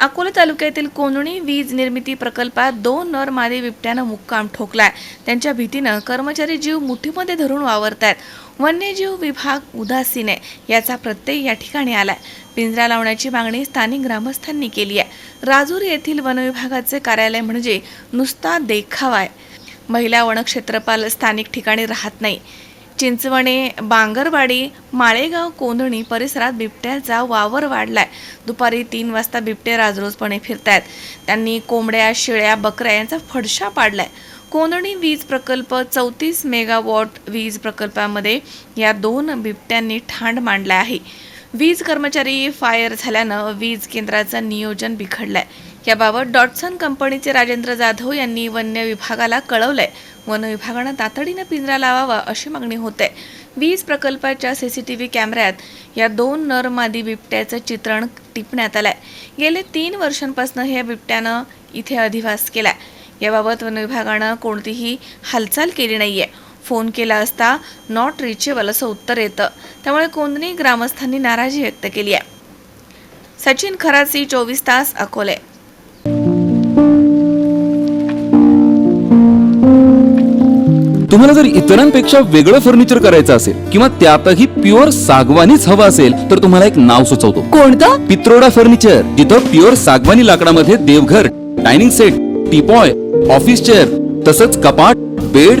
अकोला तालुक्यातील कोंदणी वीज निर्मिती प्रकल्पात दोन नर मादी बिबट्यानं मुक्काम ठोकलाय. त्यांच्या भीतीनं कर्मचारी जीव मुठीमध्ये धरून वावरतायत. वन्यजीव विभाग उदासीन आहे याचा प्रत्यय या ठिकाणी आलाय. पिंजरा लावण्याची मागणी स्थानिक ग्रामस्थांनी केली आहे. राजूर येथील वनविभागाचे कार्यालय म्हणजे नुसता देखावा आहे. महिला वनक्षेत्रपाल स्थानिक ठिकाणी राहत नाही. चिंचवणे बांगरवाडी माळेगाव कोंदणी परिसरात बिबट्याचा वावर वाढलाय. दुपारी तीन वाजता बिबटे राजरोजपणे फिरतायत. त्यांनी कोंबड्या शेळ्या बकऱ्या यांचा फडशा पाडलाय. कोंदणी वीज प्रकल्प चौतीस मेगावॉट वीज प्रकल्पामध्ये या दोन बिबट्यांनी ठाण मांडला आहे. वीज कर्मचारी फायर झाल्यानं वीज केंद्राचं नियोजन बिघडलंय. याबाबत डॉटसन कंपनीचे राजेंद्र जाधव यांनी वन्य विभागाला कळवलंय. वन विभागानं तातडीनं पिंजरा लावावा अशी मागणी होते. वीज प्रकल्पाच्या सी सी टी व्ही कॅमेऱ्यात या दोन नर मादी बिबट्याचं चित्रण टिपण्यात आलंय. गेले तीन वर्षांपासून हे बिबट्यानं इथे अधिवास केलाय. याबाबत वन विभागानं कोणतीही हालचाल केली नाहीये. फोन केला असता नॉट रिचेबल असं उत्तर येतं. त्यामुळे कोंदणी ग्रामस्थांनी नाराजी व्यक्त केली आहे. सचिन खराची चोवीस तास अकोले. तुम्हाला जर इतरांपेक्षा वेगळं फर्निचर करायचं असेल किंवा त्यातही प्युअर सागवानीच हवं असेल तर तुम्हाला एक नाव सुचवतो. कोणतं? पित्रोडा फर्निचर जिथं प्युअर सागवानी लाकडामध्ये देवघर dining set teapoy office chair तसंच कपाट bed